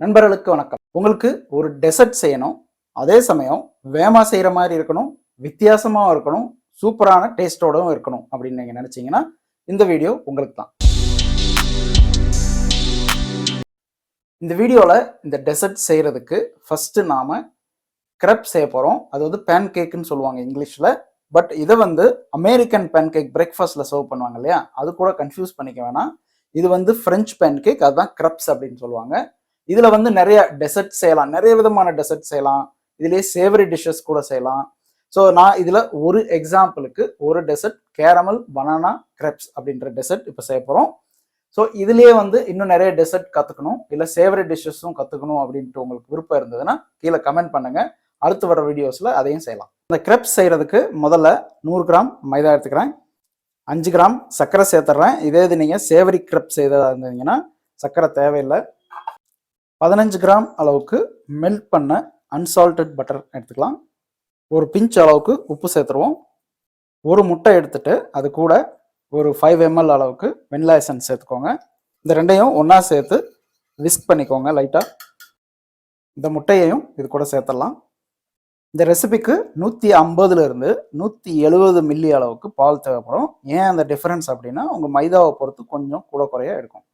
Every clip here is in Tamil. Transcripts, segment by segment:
நண்பர்களுக்கு வணக்கம். உங்களுக்கு ஒரு டெசர்ட் செய்யணும். அதே சமயம் வேமா செய்கிற மாதிரி இருக்கணும். வித்தியாசமாகவும் இருக்கணும். சூப்பரான டேஸ்டோடவும் இருக்கணும் அப்படின்னு நீங்கள் நினச்சிங்கன்னா இந்த வீடியோ உங்களுக்கு தான். இந்த வீடியோவில் இந்த டெசர்ட் செய்கிறதுக்கு ஃபஸ்ட்டு நாம் கிரப் செய்ய போகிறோம் அது வந்து பேன் கேக்குன்னு சொல்லுவாங்க இங்கிலீஷில். பட் இதை வந்து அமெரிக்கன் பேன் கேக் பிரேக்ஃபாஸ்ட்டில் சர்வ் பண்ணுவாங்க இல்லையா? அது கூட கன்ஃபியூஸ் பண்ணிக்க வேணாம். இது வந்து ஃப்ரெஞ்ச் பேன் கேக் அதுதான் கிரப்ஸ் அப்படின்னு சொல்லுவாங்க. இதுல வந்து நிறைய டெசர்ட் செய்யலாம். நிறைய விதமான டெசர்ட் செய்யலாம். இதுலயே சேவரி டிஷ்ஷஸ் கூட செய்யலாம். ஸோ நான் இதுல ஒரு எக்ஸாம்பிளுக்கு ஒரு டெசர்ட் கேரமல் பனானா கிரெப்ஸ் அப்படின்ற டெசர்ட் இப்போ செய்ய போறோம். ஸோ இதுலயே வந்து இன்னும் நிறைய டெசர்ட் கத்துக்கணும். இல்லை சேவரி டிஷ்ஷஸும் கத்துக்கணும் அப்படின்ட்டு உங்களுக்கு விருப்பம் இருந்ததுன்னா கீழே கமெண்ட் பண்ணுங்க. அடுத்து வர வீடியோஸ்ல அதையும் செய்யலாம். இந்த கிரெப்ஸ் செய்யறதுக்கு முதல்ல நூறு கிராம் மைதா எடுத்துக்கிறேன். அஞ்சு கிராம் சர்க்கரை சேர்த்துட்றேன் இதே இது நீங்கள் சேவரி கிரெப் செய்ததாக இருந்தீங்கன்னா சர்க்கரை தேவையில்லை. பதினஞ்சு கிராம் அளவுக்கு மெல்ட் பண்ண அன்சால்டட் பட்டர் எடுத்துக்கலாம். ஒரு பிஞ்ச் அளவுக்கு உப்பு சேர்த்துருவோம். ஒரு முட்டை எடுத்துட்டு அது கூட ஒரு ஃபைவ் எம்எல் அளவுக்கு வெண்ணிலா எசன்ஸ் சேர்த்துக்கோங்க. இந்த ரெண்டையும் ஒன்றா சேர்த்து விஸ்க் பண்ணிக்கோங்க லைட்டாக இந்த முட்டையையும் இது கூட சேர்த்துடலாம். இந்த ரெசிபிக்கு நூற்றி ஐம்பதுலேருந்து நூற்றி எழுபது மில்லி அளவுக்கு பால் தேவைப்படும். ஏன் அந்த டிஃப்ரென்ஸ் அப்படின்னா உங்கள் மைதாவை பொறுத்து கொஞ்சம் கூட குறைய இருக்கும்.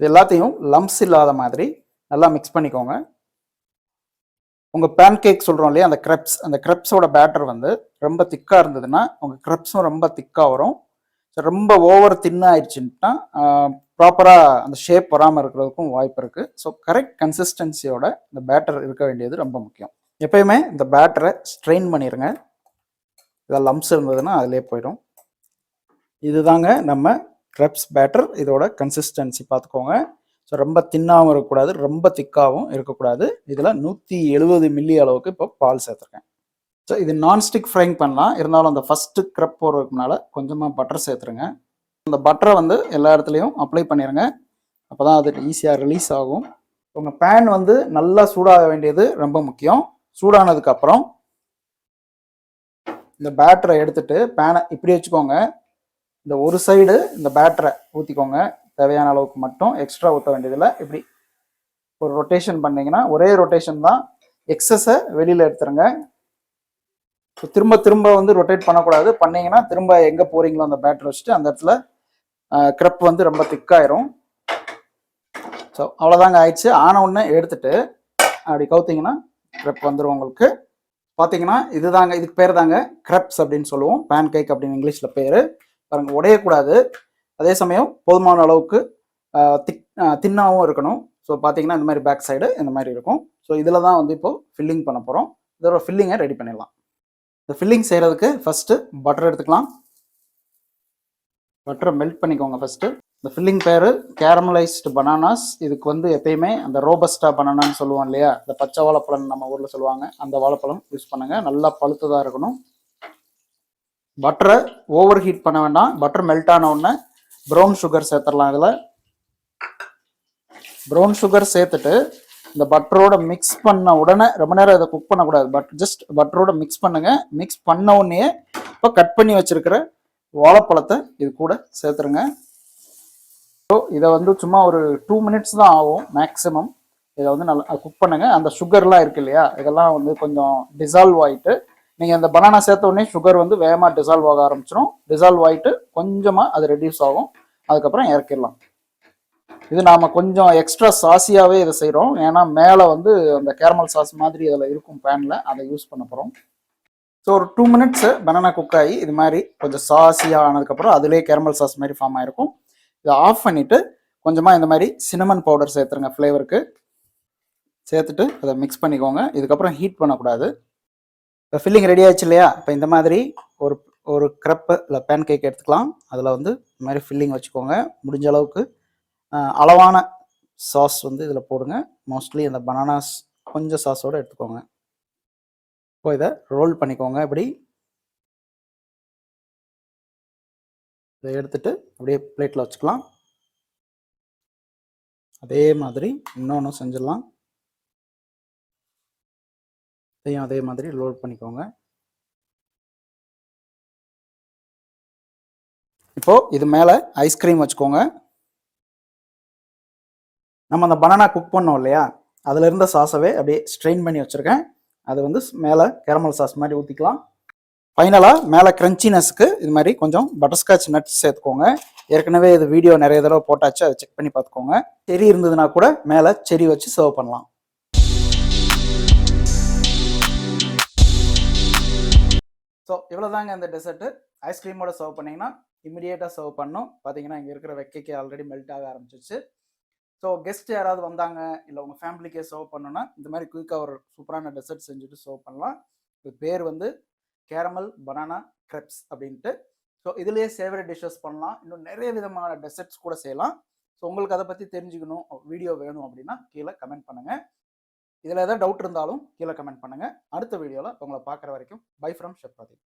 இது எல்லாத்தையும் லம்ஸ் இல்லாத மாதிரி நல்லா மிக்ஸ் பண்ணிக்கோங்க. உங்கள் பேன் கேக் சொல்கிறோம் இல்லையா அந்த க்ரெப்ஸ் அந்த க்ரெப்ஸோட பேட்டர் வந்து ரொம்ப திக்காக இருந்ததுன்னா உங்கள் க்ரெப்ஸும் ரொம்ப திக்காக வரும். ஸோ ரொம்ப ஓவர் தின்னாயிடுச்சுன்னா ப்ராப்பராக அந்த ஷேப் வராமல் இருக்கிறதுக்கும் வாய்ப்பு இருக்குது ஸோ கரெக்ட் கன்சிஸ்டன்சியோட இந்த பேட்டர் இருக்க வேண்டியது ரொம்ப முக்கியம். எப்பயுமே இந்த பேட்டரை ஸ்ட்ரெயின் பண்ணிடுங்க இதில் லம்ஸ் இருந்ததுன்னா அதிலே போயிடும். இதுதாங்க நம்ம கிரப்ஸ் பேட்டர் இதோட கன்சிஸ்டன்சி பார்த்துக்கோங்க. ஸோ ரொம்ப தின்னாகவும் இருக்கக்கூடாது ரொம்ப திக்காகவும் இருக்கக்கூடாது. இதில் நூற்றி எழுபது மில்லி அளவுக்கு இப்போ பால் சேர்த்துருக்கேன். ஸோ இது நான்ஸ்டிக் ஃப்ரைங் பண்ணலாம். இருந்தாலும் அந்த ஃபஸ்ட்டு க்ரப் போடுறதுக்குனால கொஞ்சமாக பட்டர் சேர்த்துருங்க. அந்த பட்டரை வந்து எல்லா இடத்துலையும் அப்ளை பண்ணிடுங்க அப்போ தான் அது ஈஸியாக ரிலீஸ் ஆகும். உங்கள் பேன் வந்து நல்லா சூடாக வேண்டியது ரொம்ப முக்கியம். சூடானதுக்கப்புறம் இந்த பேட்டரை எடுத்துட்டு பேனை இப்படி வச்சுக்கோங்க. இந்த ஒரு சைடு இந்த பேட்டரை ஊற்றிக்கோங்க தேவையான அளவுக்கு மட்டும் எக்ஸ்ட்ரா ஊற்ற வேண்டியதில்லை. இப்படி ஒரு ரொட்டேஷன் பண்ணிங்கன்னா ஒரே ரொட்டேஷன் தான் எக்ஸஸை வெளியில் எடுத்துருங்க. ஸோ திரும்ப திரும்ப வந்து ரொட்டேட் பண்ணக்கூடாது. பண்ணிங்கன்னா திரும்ப எங்கே போகிறீங்களோ அந்த பேட்டர் வச்சுட்டு அந்த இடத்துல க்ரப் வந்து ரொம்ப திக்காயிரும் ஸோ அவ்வளோதாங்க ஆயிடுச்சு. ஆன உடனே எடுத்துட்டு அப்படி கவுத்திங்கன்னா க்ரப் வந்துடும் உங்களுக்கு. பார்த்தீங்கன்னா இதுதாங்க இதுக்கு பேர் தாங்க க்ரப்ஸ் அப்படின்னு சொல்லுவோம். பேன் கேக் அப்படின்னு இங்கிலீஷில் பேர். பாருங்க உடையக்கூடாது. அதே சமயம் போதுமான அளவுக்கு திக் தின்னாகவும் இருக்கணும். ஸோ பார்த்தீங்கன்னா இந்த மாதிரி பேக் சைடு இந்த மாதிரி இருக்கும். ஸோ இதில் தான் வந்து இப்போ ஃபில்லிங் பண்ண போகிறோம் இதோட ஃபில்லிங்கை ரெடி பண்ணிடலாம். இந்த ஃபில்லிங் செய்கிறதுக்கு ஃபஸ்ட்டு பட்டர் எடுத்துக்கலாம். பட்டரை மெல்ட் பண்ணிக்கோங்க ஃபஸ்ட்டு இந்த ஃபில்லிங் பேர் கேரமலைஸ்டு பனானாஸ் இதுக்கு வந்து எப்பயுமே அந்த ரோபஸ்டா பனானான்னு சொல்லுவோம் இல்லையா? இந்த பச்சை வாழைப்பழம் நம்ம ஊரில் சொல்லுவாங்க. அந்த வாழைப்பழம் யூஸ் பண்ணுங்கள் நல்லா பழுத்ததாக இருக்கணும். பட்டரை ஓவர் ஹீட் பண்ண வேண்டாம். பட்டர் மெல்ட் ஆன உடனே ப்ரௌன் சுகர் சேர்த்துடலாம் இதில். ப்ரௌன் சுகர் சேர்த்துட்டு இந்த பட்டரோட மிக்ஸ் பண்ண உடனே ரொம்ப நேரம் இதை குக் பண்ணக்கூடாது. பட் ஜஸ்ட் பட்டரோட மிக்ஸ் பண்ணுங்க. மிக்ஸ் பண்ண உடனே இப்போ கட் பண்ணி வச்சிருக்கிற வாழைப்பழத்தை இது கூட சேர்த்துருங்க. ஸோ இதை வந்து சும்மா ஒரு டூ மினிட்ஸ் தான் ஆகும் மேக்ஸிமம் இதை வந்து நல்லா குக் பண்ணுங்க. அந்த சுகர்லாம் இருக்கு இல்லையா? இதெல்லாம் வந்து கொஞ்சம் டிசால்வ் ஆகிட்டு நீங்கள் இந்த பனானா சேர்த்த உடனே சுகர் வந்து வேகமாக டிசால்வ் ஆக ஆரம்பிச்சிடும் டிசால்வ் ஆகிட்டு கொஞ்சமாக அது ரெடியூஸ் ஆகும். அதுக்கப்புறம் இறக்கிடலாம். இது நாம் கொஞ்சம் எக்ஸ்ட்ரா சாசியாகவே இதை செய்கிறோம் ஏன்னா மேலே வந்து அந்த கேரமல் சாஸ் மாதிரி அதில் இருக்கும் பேனில் அதை யூஸ் பண்ண போகிறோம் ஸோ ஒரு டூ மினிட்ஸு பனானா குக் ஆகி இது மாதிரி கொஞ்சம் சாசியாக ஆனதுக்கப்புறம் அதிலே கேரமல் சாஸ் மாதிரி ஃபார்ம் ஆகிருக்கும் இதை ஆஃப் பண்ணிவிட்டு கொஞ்சமாக இந்த மாதிரி சினமன் பவுடர் சேர்த்துருங்க ஃப்ளேவருக்கு சேர்த்துட்டு அதை மிக்ஸ் பண்ணிக்கோங்க. இதுக்கப்புறம் ஹீட் பண்ணக்கூடாது. இப்போ ஃபில்லிங் ரெடி ஆயிடுச்சு இல்லையா? இப்போ இந்த மாதிரி ஒரு ஒரு க்ரப்பு இல்லை பேன் கேக் எடுத்துக்கலாம். அதில் வந்து இந்த மாதிரி ஃபில்லிங் வச்சுக்கோங்க. முடிஞ்ச அளவுக்கு அளவான சாஸ் வந்து இதில் போடுங்க. மோஸ்ட்லி அந்த பனானாஸ் கொஞ்சம் சாஸோடு எடுத்துக்கோங்க. இப்போ இதை ரோல் பண்ணிக்கோங்க. இப்படி இதை எடுத்துட்டு அப்படியே பிளேட்டில் வச்சுக்கலாம். அதே மாதிரி இன்னொன்று செஞ்சிடலாம். இதையும் அதே மாதிரி லோட் பண்ணிக்கோங்க. இப்போ இது மேலே ஐஸ்கிரீம் வச்சுக்கோங்க. நம்ம அந்த பனானா குக் பண்ணோம் இல்லையா? அதில் இருந்த சாஸவே அப்படியே ஸ்ட்ரெயின் பண்ணி வச்சுருக்கேன். அது வந்து மேலே கேரமல் சாஸ் மாதிரி ஊற்றிக்கலாம் ஃபைனலாக மேலே க்ரன்ச்சினஸ்க்கு இது மாதிரி கொஞ்சம் பட்டர்ஸ்காட்ச் நட்ஸ் சேர்த்துக்கோங்க. ஏற்கனவே இது வீடியோ நிறைய தடவை போட்டாச்சு அதை செக் பண்ணி பார்த்துக்கோங்க. செரி இருந்ததுன்னா கூட மேலே செரி வச்சு சர்வ் பண்ணலாம். ஸோ இவ்வளோ தாங்க இந்த டெசர்ட்டு ஐஸ்கிரீமோட சர்வ் பண்ணிங்கன்னா இமிடியேட்டாக சர்வ் பண்ணும். பார்த்தீங்கன்னா இங்கே இருக்கிற வெக்கைக்கு ஆல்ரெடி மெல்ட் ஆக ஆரம்பிச்சிச்சு ஸோ கெஸ்ட் யாராவது வந்தாங்க இல்லை உங்கள் ஃபேமிலிக்கே சர்வ் பண்ணோன்னா இந்த மாதிரி குயிக்காக ஒரு சூப்பரான டெசர்ட் செஞ்சுட்டு சர்வ் பண்ணலாம். இது பேர் வந்து கேரமல் பனானா கிரெப்ஸ் அப்படின்ட்டு. ஸோ இதுலேயே சேவரட் டிஷ்ஷஸ் பண்ணலாம். இன்னும் நிறைய விதமான டெசர்ட்ஸ் கூட செய்யலாம். ஸோ உங்களுக்கு அதை பற்றி தெரிஞ்சுக்கணும் வீடியோ வேணும் அப்படின்னா கீழே கமெண்ட் பண்ணுங்கள் இதில் எதாவது டவுட் இருந்தாலும் கீழே கமெண்ட் பண்ணுங்கள் அடுத்த வீடியோவில் உங்களை பார்க்குற வரைக்கும் பை ஃப்ரம் ஷெப் பிரதீப்